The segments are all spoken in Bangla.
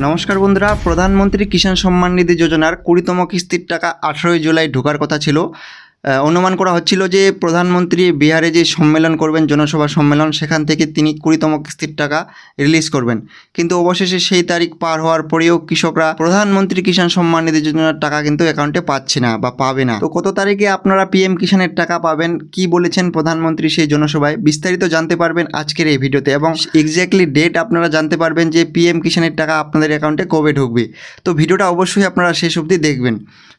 নমস্কার বন্ধুরা, প্রধানমন্ত্রী কিষাণ সম্মান নিধি যোজনার কুড়িতম কিস্তির টাকা আঠেরোই জুলাই ঢোকার কথা ছিল। অনুমান করা হচ্ছিল যে প্রধানমন্ত্রী বিহারে যে সম্মেলন করবেন, জনসভা সম্মেলন, সেখান থেকে তিনি কুড়িতম কিস্তির টাকা রিলিজ করবেন। কিন্তু অবশেষে সেই তারিখ পার হওয়ার পরেও কৃষকরা প্রধানমন্ত্রী কিষাণ সম্মান নিধি যোজনার টাকা কিন্তু অ্যাকাউন্টে পাচ্ছে না বা পাবে না। তো কত তারিখে আপনারা পিএম কিষাণের টাকা পাবেন? কি বলেছেন প্রধানমন্ত্রী সেই জনসভায়? বিস্তারিত জানতে পারবেন আজকের এই ভিডিওতে এবং এক্স্যাক্টলি ডেট আপনারা জানতে পারবেন যে পিএম কিষাণের টাকা আপনাদের অ্যাকাউন্টে কবে ঢুকবে। তো ভিডিওটা অবশ্যই আপনারা শেষ অবধি দেখবেন।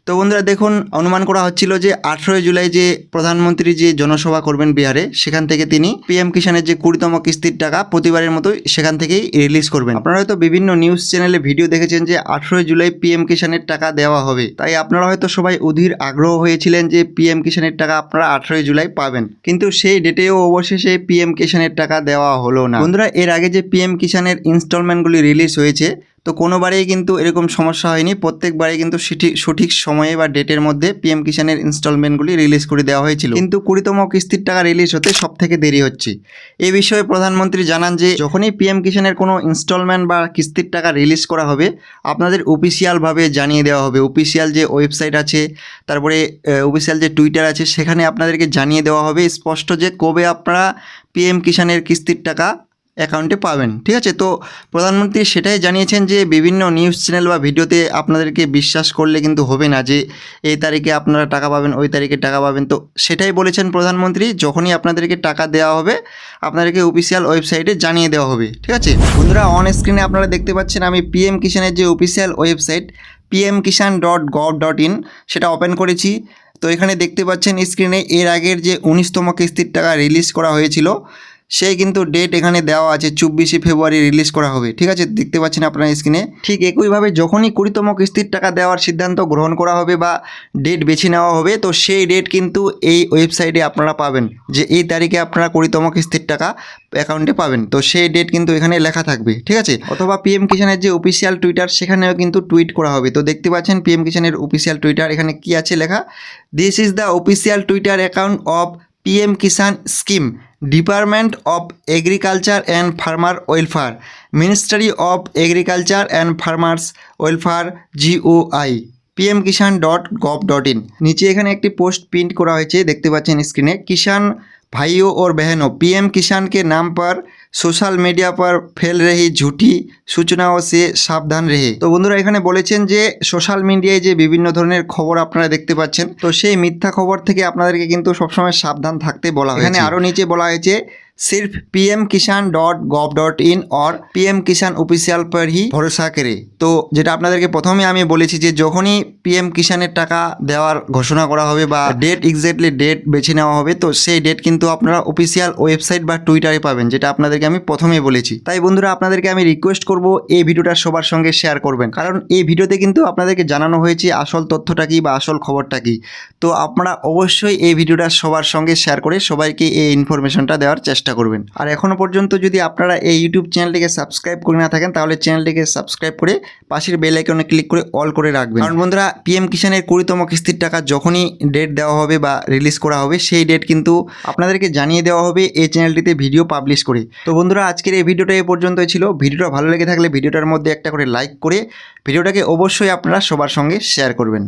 তো বন্ধুরা দেখুন, অনুমান করা হচ্ছিল যে আঠেরোই জুলাই যে প্রধানমন্ত্রী যে জনসভা করবেন বিহারে, সেখান থেকে তিনি পিএম কিষানের যে কুড়িতম কিস্তির টাকা প্রতিবারের মতোই সেখান থেকেই রিলিজ করবেন। আপনারা হয়তো বিভিন্ন নিউজ চ্যানেলে ভিডিও দেখেছেন যে আঠেরোই জুলাই পিএম কিষাণের টাকা দেওয়া হবে। তাই আপনারা হয়তো সবাই অধীর আগ্রহ হয়েছিলেন যে পিএম কিষানের টাকা আপনারা আঠেরোই জুলাই পাবেন। কিন্তু সেই ডেটেও অবশেষে পিএম কিষাণের টাকা দেওয়া হলো না। বন্ধুরা, এর আগে যে পিএম কিষাণের ইনস্টলমেন্টগুলি রিলিজ হয়েছে তো কোনোবারেই কিন্তু এরকম সমস্যা হয়নি। প্রত্যেকবারেই কিন্তু সঠিক সময়ে বা ডেটের মধ্যে পিএম কিষাণের ইনস্টলমেন্টগুলি রিলিজ করে দেওয়া হয়েছিল। কিন্তু কুড়িতম কিস্তির টাকা রিলিজ হতে সব থেকে দেরি হচ্ছে। এ বিষয়ে প্রধানমন্ত্রী জানান যে, যখনই পিএম কিষানের কোনো ইনস্টলমেন্ট বা কিস্তির টাকা রিলিজ করা হবে, আপনাদের অফিসিয়ালভাবে জানিয়ে দেওয়া হবে। অফিসিয়াল যে ওয়েবসাইট আছে, তারপরে অফিসিয়াল যে টুইটার আছে, সেখানে আপনাদেরকে জানিয়ে দেওয়া হবে। স্পষ্ট যে কবে আপনারা পিএম কিষাণের কিস্তির টাকা অ্যাকাউন্টে পাবেন, ঠিক আছে? তো প্রধানমন্ত্রী সেটাই জানিয়েছেন যে বিভিন্ন নিউজ চ্যানেল বা ভিডিওতে আপনাদেরকে বিশ্বাস করলে কিন্তু হবে না যে এই তারিখে আপনারা টাকা পাবেন, ওই তারিখে টাকা পাবেন। তো সেটাই বলেছেন প্রধানমন্ত্রী, যখনই আপনাদেরকে টাকা দেওয়া হবে, আপনাদেরকে অফিসিয়াল ওয়েবসাইটে জানিয়ে দেওয়া হবে, ঠিক আছে? বন্ধুরা অন স্ক্রিনে আপনারা দেখতে পাচ্ছেন আমি পিএম কিষাণের যে official website PM Kisan dot gov dot in সেটা ওপেন করেছি। তো এখানে দেখতে পাচ্ছেন স্ক্রিনে এর আগের যে উনিশতম কিস্তির টাকা রিলিজ করা হয়েছিল। সেই কিন্তু ডেট এখানে দেওয়া আছে চব্বিশে ফেব্রুয়ারি রিলিজ করা হবে, ঠিক আছে? দেখতে পাচ্ছেন আপনার স্ক্রিনে ঠিক একইভাবে যখনই কুড়িতম কিস্তির টাকা দেওয়ার সিদ্ধান্ত গ্রহণ করা হবে বা ডেট বেছে নেওয়া হবে, তো সেই ডেট কিন্তু এই ওয়েবসাইটে আপনারা পাবেন যে এই তারিখে আপনারা কুড়িতম কিস্তির টাকা অ্যাকাউন্টে পাবেন। তো সেই ডেট কিন্তু এখানে লেখা থাকবে, ঠিক আছে? অথবা পিএম কিষানের যে অফিসিয়াল টুইটার সেখানেও কিন্তু টুইট করা হবে। তো দেখতে পাচ্ছেন পিএম কিষানের অফিসিয়াল টুইটার এখানে কি আছে লেখা? This is the official Twitter account of PM Kisan scheme, department of agriculture and farmer welfare, ministry of agriculture and farmers welfare, GOI, PM Kisan dot gov dot in. নিচে এখানে একটি পোস্ট প্রিন্ট করা হয়েছে, দেখতে পাচ্ছেন স্ক্রিনে, কিষাণ ভাইও ওর বেহেনো পিএম কিষাণ কে নাম পর সোশ্যাল মিডিয়া পর ফেল রহি ঝুটি সূচনাও সে সাবধান রেহে। তো বন্ধুরা এখানে বলেছেন যে সোশ্যাল মিডিয়ায় যে বিভিন্ন ধরনের খবর আপনারা দেখতে পাচ্ছেন তো সেই মিথ্যা খবর থেকে আপনাদেরকে কিন্তু সবসময় সাবধান থাকতে বলা হয়েছে। এখানে আরও নিচে বলা হয়েছে सिर्फ पीएम किसान डट गव डट इन और পিএম কিষাণ অফিসিয়াল পর হি ভরসা করে তো যেটা আপনাদেরকে প্রথমে আমি বলেছি যে যখনই পিএম কিষাণের টাকা দেওয়ার ঘোষণা করা হবে বা ডেট এক্স্যাক্টলি ডেট বেছে নেওয়া হবে তো সেই ডেট কিন্তু আপনারা অফিসিয়াল ওয়েবসাইট বা টুইটারে পাবেন যেটা আপনাদেরকে আমি প্রথমেই বলেছি তাই বন্ধুরা আপনাদেরকে আমি রিকোয়েস্ট করব এই ভিডিওটা সবার সঙ্গে শেয়ার করবেন কারণ এই ভিডিওতে কিন্তু আপনাদেরকে জানানো হয়েছে আসল তথ্যটা কি বা আসল খবরটা কি তো আপনারা অবশ্যই এই ভিডিওটা সবার সঙ্গে শেয়ার করে সবাইকে এই ইনফরমেশনটা দেওয়ার চেষ্টা করবেন। আর এখনও পর্যন্ত যদি আপনারা এই ইউটিউব চ্যানেলটিকে সাবস্ক্রাইব করে না থাকেন, তাহলে চ্যানেলটিকে সাবস্ক্রাইব করে পাশের বেল আইকনে ক্লিক করে অল করে রাখবেন। কারণ বন্ধুরা পিএম কিষানের কুড়িতম কিস্তির টাকা যখনই ডেট দেওয়া হবে বা রিলিজ করা হবে, সেই ডেট কিন্তু আপনাদেরকে জানিয়ে দেওয়া হবে এই চ্যানেলটিতে ভিডিও পাবলিশ করে। তো বন্ধুরা, আজকের এই ভিডিওটা এই পর্যন্তই ছিল। ভিডিওটা ভালো লেগে থাকলে ভিডিওটার মধ্যে একটা করে লাইক করে ভিডিওটাকে অবশ্যই আপনারা সবার সঙ্গে শেয়ার করবেন।